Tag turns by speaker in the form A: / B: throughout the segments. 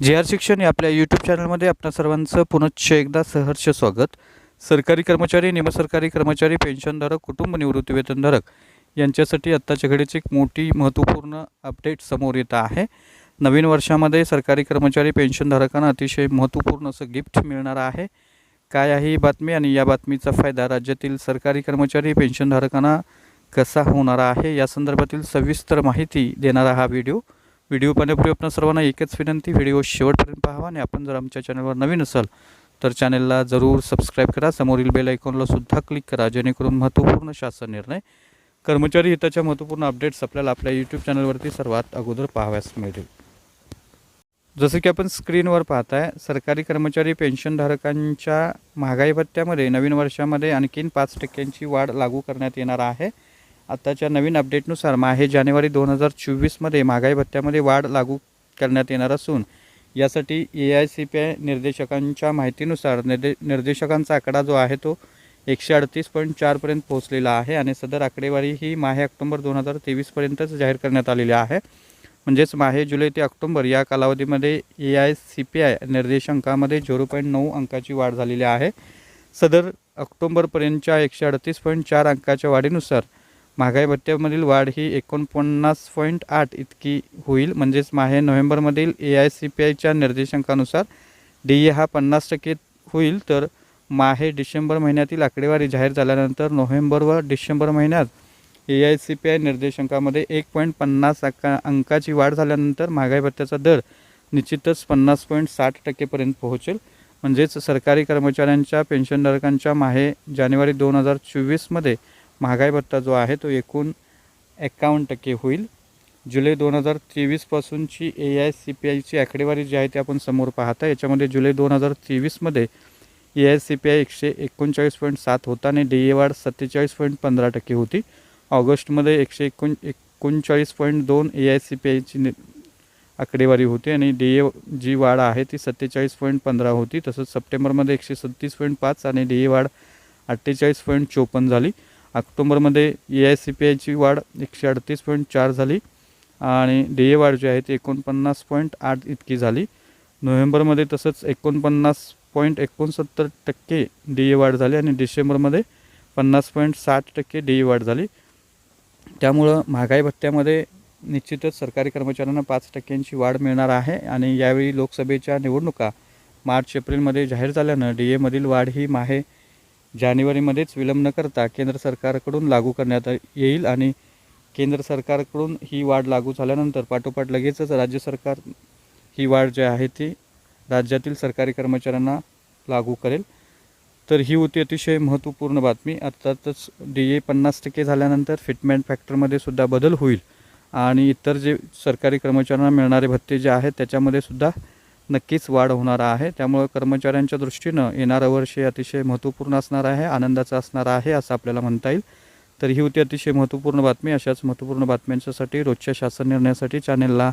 A: जे आर शिक्षण या आपल्या यूट्यूब चॅनलमध्ये आपल्या सर्वांचं पुनश्च एकदा सहर्ष स्वागत. सरकारी कर्मचारी निमसरकारी कर्मचारी पेन्शनधारक कुटुंब निवृत्ती वेतनधारक यांच्यासाठी आत्ताच्या घडीची एक मोठी महत्त्वपूर्ण अपडेट समोर येत आहे. नवीन वर्षामध्ये सरकारी कर्मचारी पेन्शनधारकांना अतिशय महत्त्वपूर्ण असं गिफ्ट मिळणार आहे. काय आहे ही बातमी आणि या बातमीचा फायदा राज्यातील सरकारी कर्मचारी पेन्शनधारकांना कसा होणार आहे या संदर्भातील सविस्तर माहिती देणारा हा व्हिडिओ व्हिडिओ पाहण्यापूर्वी आपण सर्वांना एकच विनंती व्हिडिओ शेवटपर्यंत पाहावा आणि आपण जर आमच्या चॅनलवर नवीन असाल तर चॅनलला जरूर सबस्क्राईब करा. समोरील बेल आयकॉनला सुद्धा क्लिक करा जेणेकरून महत्त्वपूर्ण शासन निर्णय कर्मचारी हिताच्या महत्त्वपूर्ण अपडेट्स आपल्याला आपल्या यूट्यूब चॅनलवरती सर्वात अगोदर पाहाव्यास मिळतील. जसं की आपण स्क्रीनवर पाहताय सरकारी कर्मचारी पेन्शनधारकांच्या महागाई भत्त्यामध्ये नवीन वर्षामध्ये आणखीन पाच टक्क्यांची वाढ लागू करण्यात येणार आहे. आत्ताच्या नवीन अपडेटनुसार माहे जानेवारी दोन हजार चोवीसमध्ये महागाई भत्त्यामध्ये वाढ लागू करण्यात येणार असून यासाठी A I C P I निर्देशकांच्या माहितीनुसार निर्दे निर्देशकांचा आकडा जो आहे तो एकशे अडतीस पॉईंट चारपर्यंत पोहोचलेला आहे आणि सदर आकडेवारी ही माहे ऑक्टोंबर दोन हजार तेवीसपर्यंतच जाहीर करण्यात आलेली आहे. म्हणजेच माहे जुलै ते ऑक्टोंबर या कालावधीमध्ये A I C P I निर्देशांकामध्ये झिरो पॉईंट नऊ अंकाची वाढ झालेली आहे. सदर ऑक्टोंबरपर्यंतच्या एकशे अडतीस पॉईंट चार अंकाच्या वाढीनुसार महागाई भत्त्यामधील वाढ ही एकोणपन्नास पॉईंट आठ इतकी होईल. म्हणजेच माहे नोव्हेंबरमधील ए आय सी पी आयच्या निर्देशांकानुसार डी ए हा पन्नास टक्के होईल. तर माहे डिसेंबर महिन्यातील आकडेवारी जाहीर झाल्यानंतर नोव्हेंबर व डिसेंबर महिन्यात A I C P I निर्देशांकामध्ये एक पॉईंट पन्नास अका अंकाची वाढ झाल्यानंतर महागाई भत्त्याचा दर निश्चितच पन्नास पॉईंट साठ टक्केपर्यंत पोहोचेल. म्हणजेच सरकारी कर्मचाऱ्यांच्या पेन्शनधारकांच्या माहे जानेवारी दोन हजार चोवीसमध्ये महागाई भत्ता जो आहे तो एकूण एकावन्न टक्के होईल. जुलै दोन हजार तेवीसपासूनची ए आय सी पी आयची आकडेवारी जी आहे ती आपण समोर पाहता. याच्यामध्ये जुलै दोन हजार तेवीसमध्ये A I C P I एकशे एकोणचाळीस पॉईंट सात होता आणि डी ए वाढ सत्तेचाळीस पॉईंट पंधरा टक्के होती. ऑगस्टमध्ये एकशे एकोण एकोणचाळीस पॉईंट दोन ए आय सी पी आयची आकडेवारी होती आणि डी ए जी वाढ आहे ती सत्तेचाळीस पॉईंट पंधरा होती. तसंच सप्टेंबरमध्ये एकशे सत्तीस पॉईंट पाच आणि डी ए वाढ अठ्ठेचाळीस पॉईंट चोपन्न झाली. ऑक्टोबरमध्ये ए आय सी पी आयची वाढ एकशे अडतीस पॉईंट चार झाली आणि डी ए वाढ जी आहे ती एकोणपन्नास पॉईंट आठ इतकी झाली. नोव्हेंबरमध्ये तसंच एकोणपन्नास पॉईंट एकोणसत्तर टक्के डी ए वाढ झाली आणि डिसेंबरमध्ये पन्नास पॉईंट साठ टक्के डी ए वाढ झाली. त्यामुळं महागाई भत्त्यामध्ये निश्चितच सरकारी कर्मचाऱ्यांना पाच टक्क्यांची वाढ मिळणार आहे आणि यावेळी लोकसभेच्या निवडणुका मार्च एप्रिलमध्ये जाहीर झाल्यानं डी एमधील वाढ ही माहे जानेवारीमध्येच विलंब न करता केंद्र सरकारकडून लागू करण्यात येईल आणि केंद्र सरकारकडून ही वाढ लागू झाल्यानंतर पाठोपाठ लगेचच राज्य सरकार ही वाढ जी आहे ती राज्यातील सरकारी कर्मचाऱ्यांना लागू करेल. तर ही होती अतिशय महत्त्वपूर्ण बातमी. अर्थातच डी ए पन्नास टक्के झाल्यानंतर फिटमेंट फॅक्टरमध्ये सुद्धा बदल होईल आणि इतर जे सरकारी कर्मचाऱ्यांना मिळणारे भत्ते जे आहेत त्याच्यामध्ये सुद्धा नक्कीच वाढ होणार आहे. त्यामुळे कर्मचाऱ्यांच्या दृष्टीनं येणारं वर्ष हे अतिशय महत्त्वपूर्ण असणार आहे आनंदाचं असणार आहे असं आपल्याला म्हणता येईल. तर ही होती अतिशय महत्त्वपूर्ण बातमी. अशाच महत्त्वपूर्ण बातम्यांच्यासाठी रोजच्या शासन निर्णयासाठी चॅनेलला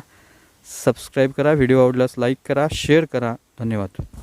A: सबस्क्राईब करा. व्हिडिओ आवडल्यास लाईक करा शेअर करा. धन्यवाद.